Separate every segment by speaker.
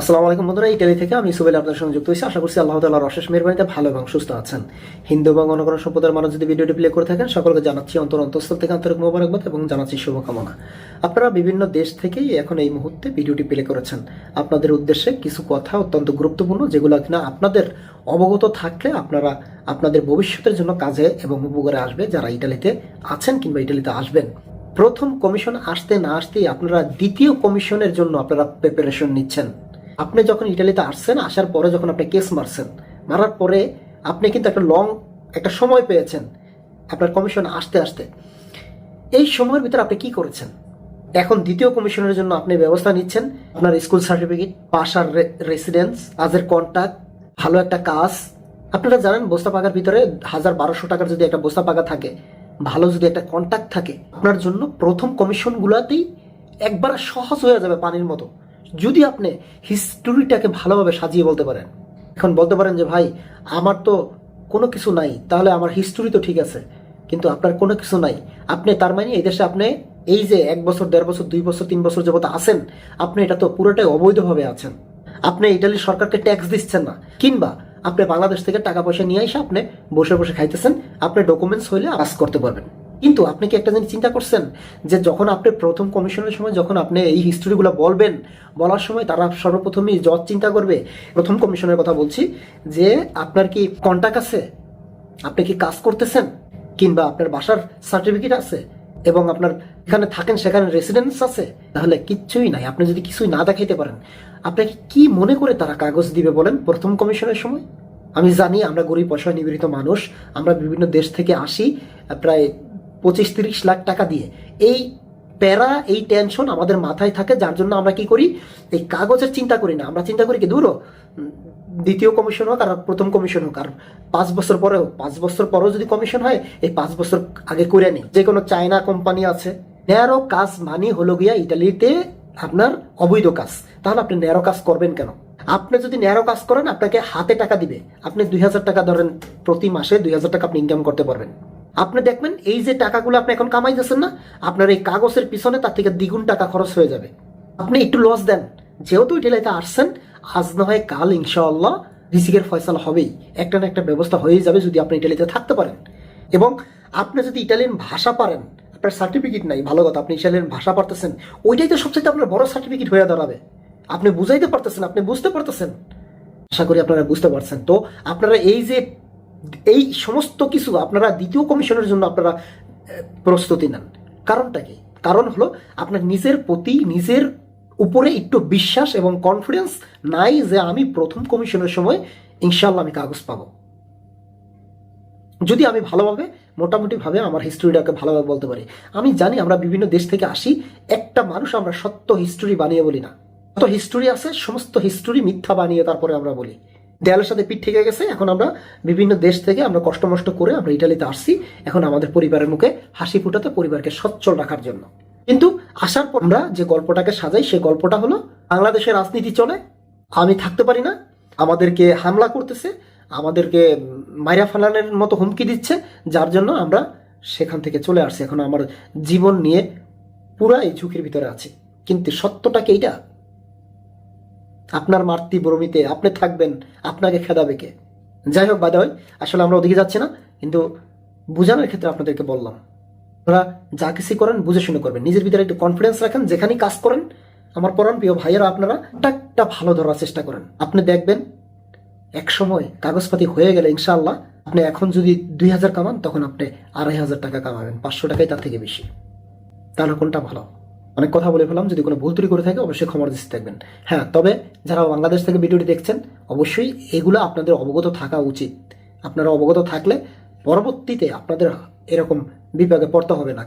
Speaker 1: আসসালামু আলাইকুম বন্ধুরা ইটালি থেকে আমি সুবেল আপনার সঙ্গে যুক্ত হয়েছি। আশা করছি আল্লাহ তাআলার অশেষ মেহরবানিতে ভালো এবং সুস্থ আছেন। হিন্দু এবং অনগণ সম্প্রদায়ের মানুষ যদি ভিডিওটি প্লে করে থাকেন, সকলকে জানাচ্ছি অন্তর অন্তঃস্থল থেকে আন্তরিক মোবারকবাদ এবং জানাচ্ছি শুভকামনা। আপনারা বিভিন্ন দেশ থেকেই এখন এই মুহূর্তে ভিডিওটি প্লে করেছেন। আপনাদের উদ্দেশ্যে কিছু কথা অত্যন্ত গুরুত্বপূর্ণ, যেগুলো কিনা আপনাদের অবগত থাকলে আপনারা আপনাদের ভবিষ্যতের জন্য কাজে এবং উপকারে আসবে, যারা ইটালিতে আছেন কিংবা ইটালিতে আসবেন। প্রথম কমিশন আসতে না আসতেই আপনারা দ্বিতীয় কমিশনের জন্য আপনারা প্রিপারেশন নিচ্ছেন। আপনি যখন ইটালিতে আসছেন, আসার পরে যখন আপনি কেস মারছেন, মারার পরে আপনি কিন্তু একটা লং একটা সময় পেয়েছেন আপনার কমিশন আসতে আসতে। এই সময়ের ভিতরে আপনি কি করেছেন? এখন দ্বিতীয় কমিশনের জন্য আপনি ব্যবস্থা নিচ্ছেন। আপনার স্কুল সার্টিফিকেট পাশার রেসিডেন্স আজের কন্ট্যাক্ট ভালো একটা কাজ। আপনারা জানেন, বস্তা পাকার ভিতরে হাজার বারোশো টাকার যদি একটা বস্তা পাকা থাকে, ভালো যদি একটা কন্ট্যাক্ট থাকে, আপনার জন্য প্রথম কমিশনগুলোতেই একবার সহজ হয়ে যাবে পানির মতো। যদি আপনি হিস্টোরিটাকে ভালোভাবে সাজিয়ে বলতে পারেন, এখন বলতে পারেন যে, ভাই, আমার তো কোনো কিছু নাই, তাহলে আমার হিস্টোরি তো ঠিক আছে, কিন্তু আপনার কোনো কিছু নাই। আপনি, তার মানে এই দেশে আপনি এই যে এক বছর, দেড় বছর, দুই বছর, তিন বছর যাবত আছেন, আপনি এটা তো পুরোটাই অবৈধভাবে আছেন। আপনি ইটালির সরকারকে ট্যাক্স দিচ্ছেন না, কিংবা আপনি বাংলাদেশ থেকে টাকা পয়সা নিয়ে এসে আপনি বসে বসে খাইতেছেন, আপনি ডকুমেন্টস হইলে আস করতে পারবেন। কিন্তু আপনি কি একটা জিনিস চিন্তা করছেন? যে যখন আপনি প্রথম কমিশনের সময় যখন আপনি এই হিস্টোরিগুলো বলবেন, বলার সময় তারা সর্বপ্রথমই জজ চিন্তা করবে। প্রথম কমিশনের কথা বলছি যে আপনার কি কন্টাক্ট আছে? আপনি কি কাজ করতেছেন? কিংবা আপনার বাসার সার্টিফিকেট আছে? এবং আপনার এখানে থাকেন, সেখানে রেসিডেন্স আছে? তাহলে কিচ্ছুই নাই। আপনি যদি কিছুই না দেখাইতে পারেন, আপনাকে কি মনে করে তারা কাগজ দিবে বলেন প্রথম কমিশনের সময়? আমি জানি আমরা গরিব পয়সা নিবেদিত মানুষ। আমরা বিভিন্ন দেশ থেকে আসি, প্রায় পঁচিশ তিরিশ লাখ টাকা দিয়ে। এই প্যারা, এই টেনশন আমাদের মাথায় থাকে, যার জন্য আমরা কি করি? এই কাগজের চিন্তা করি না। আমরা চিন্তা করি কি দূরও দ্বিতীয় কমিশন হোক আর প্রথম কমিশন হোক, আর পাঁচ বছর পরে হোক পাঁচ বছর পরেও যদি কমিশন হয়, এই পাঁচ বছর আগে করে নিই। যে কোনো চায়না কোম্পানি আছে, ন্যারো কাজ মানি হলো গিয়া ইটালিতে আপনার অবৈধ কাজ। তাহলে আপনি ন্যারো কাজ করবেন কেন? আপনি যদি ন্যারো কাজ করেন, আপনাকে হাতে টাকা দিবে। আপনি দুই হাজার টাকা ধরেন, প্রতি মাসে দুই হাজার টাকা আপনি ইনকাম করতে পারবেন। আপনি দেখবেন এই যে টাকাগুলো আপনি এখন কামাইতেছেন না, আপনার এই কাগজের পিছনে তার থেকে দ্বিগুণ টাকা খরচ হয়ে যাবে। আপনি একটু লস দেন। যেহেতু ইটালিতে আসছেন, আজ না হয় কাল ইনশাআল্লাহ রিসিকের ফয়সাল হবেই। একটা না একটা ব্যবস্থা হয়েই যাবে যদি আপনি ইটালিতে থাকতে পারেন। এবং আপনি যদি ইটালিয়ান ভাষা পারেন, আপনার সার্টিফিকেট নাই, ভালো কথা, আপনি ইটালিয়ান ভাষা পারতেছেন ওইটাই তো সবচেয়ে আপনার বড় সার্টিফিকেট হয়ে দাঁড়াবে। আপনি বুঝাইতে পারতেছেন, আপনি বুঝতে পারতেছেন। আশা করি আপনারা বুঝতে পারছেন। তো আপনারা এই যে এই সমস্ত কিছু আপনারা দ্বিতীয় কমিশনের জন্য আপনারা প্রস্তুতি নেন। কারণটা কি? কারণ হলো আপনার নিজের প্রতি, নিজের উপরে একটু বিশ্বাস এবং কনফিডেন্স নাই যে আমি প্রথম কমিশনের সময় ইনশাল্লাহ আমি কাগজ পাবো। যদি আমি ভালোভাবে, মোটামুটিভাবে আমার হিস্টোরিটাকে ভালোভাবে বলতে পারি। আমি জানি আমরা বিভিন্ন দেশ থেকে আসি, একটা মানুষ আমরা সত্য হিস্টোরি বানিয়ে বলি না। যত হিস্টোরি আছে, সমস্ত হিস্টোরি মিথ্যা বানিয়ে তারপরে আমরা বলি। দেয়ালের সাথে পিঠ থেকে গেছে, এখন আমরা বিভিন্ন দেশ থেকে আমরা কষ্ট মষ্ট করে আমরা ইটালিতে আসছি, এখন আমাদের পরিবারের মুখে হাসি ফুটাতে পরিবারকে সচ্ছল রাখার জন্য। কিন্তু আসার পর আমরা যে গল্পটাকে সাজাই, সে গল্পটা হলো, বাংলাদেশের রাজনীতি চলে, আমি থাকতে পারি না, আমাদেরকে হামলা করতেছে, আমাদেরকে মাইরা ফালানোর মতো হুমকি দিচ্ছে, যার জন্য আমরা সেখান থেকে চলে আসছি। এখন আমার জীবন নিয়ে পুরা এই ঝুঁকির ভিতরে আছি। কিন্তু সত্যটা কি এইটা? আপনার মাতৃভূমিতে আপনি থাকবেন, আপনাকে খেদাবে কে যাই হোক বাদে হয় আসলে আমরা ওদিকে যাচ্ছি না, কিন্তু বোঝানোর ক্ষেত্রে আপনাদেরকে বললাম। আপনারা যা কিছু করেন, বুঝে শুনে করবেন। নিজের ভিতরে একটু কনফিডেন্স রাখেন, যেখানেই কাজ করেন, আমার পরাণ প্রিয় ভাইয়েরা আপনারা একটা ভালো ধরার চেষ্টা করেন। আপনি দেখবেন, এক সময় কাগজপাতি হয়ে গেলে, ইনশাআল্লাহ, আপনি এখন যদি দুই হাজার কামান, তখন আপনি আড়াই হাজার টাকা কামাবেন। পাঁচশো টাকাই তার থেকে বেশি। তাহলে কোনটা ভালো? অনেক কথা বলে ফেলাম, যদি কোনো ভুল ত্রুটি করে থাকে অবশ্যই ক্ষমার দৃষ্টি থাকবেন। হ্যাঁ তবে যারা বাংলাদেশ থেকে ভিডিওটি দেখছেন, অবশ্যই এগুলো আপনাদের অবগত থাকা উচিত। আপনারা অবগত থাকলে পরবর্তীতে আপনাদের এরকম বিপাকে পড়তে হবে না।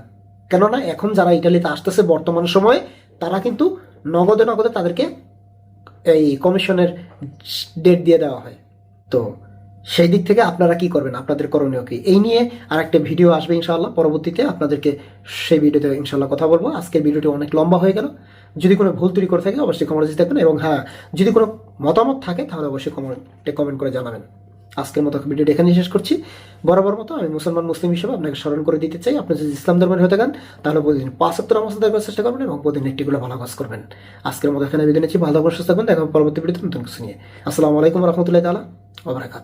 Speaker 1: কেননা এখন যারা ইটালিতে আসতেছে বর্তমান সময়ে, তারা কিন্তু নগদে নগদে তাদেরকে এই কমিশনের ডেট দিয়ে দেওয়া হয়। তো সেই দিক থেকে আপনারা কি করবেন? আপনাদের করণীয় কি? এই নিয়ে আর একটা ভিডিও আসবে ইনশাআল্লাহ। পরবর্তীতে আপনাদেরকে সেই ভিডিওতে ইনশাআল্লাহ কথা বলব। আজকের ভিডিওটি অনেক লম্বা হয়ে গেল। যদি কোনো ভুল ত্রুটি করে থাকে, অবশ্যই কমেন্ট থাকবেন এবং হ্যাঁ যদি কোনো মতামত থাকে, তাহলে অবশ্যই কমেন্টে কমেন্ট করে জানাবেন। আজকের মতো ভিডিওটি এখানেই শেষ করছি। বরাবর মতো আমি মুসলমান, মুসলিম হিসেবে আপনাকে স্মরণ করে দিতে চাই। আপনি যদি ইসলাম ধর্মের হতে থাকেন তাহলে প্রতিদিন পাঁচ সপ্তাহ নামাজ আদায় চেষ্টা করবেন এবং প্রতিদিন একটি একটিগুলো ভালো কাজ করবেন। আজকের মতো এখানে বিদায় নিচ্ছি। ভালো করে সুস্থ থাকবেন দেখা পরবর্তী ভিডিওতে নতুন কিছু নিয়ে। আসসালামু আলাইকুম রহমতুল্লাহ তালা ওবরাকাত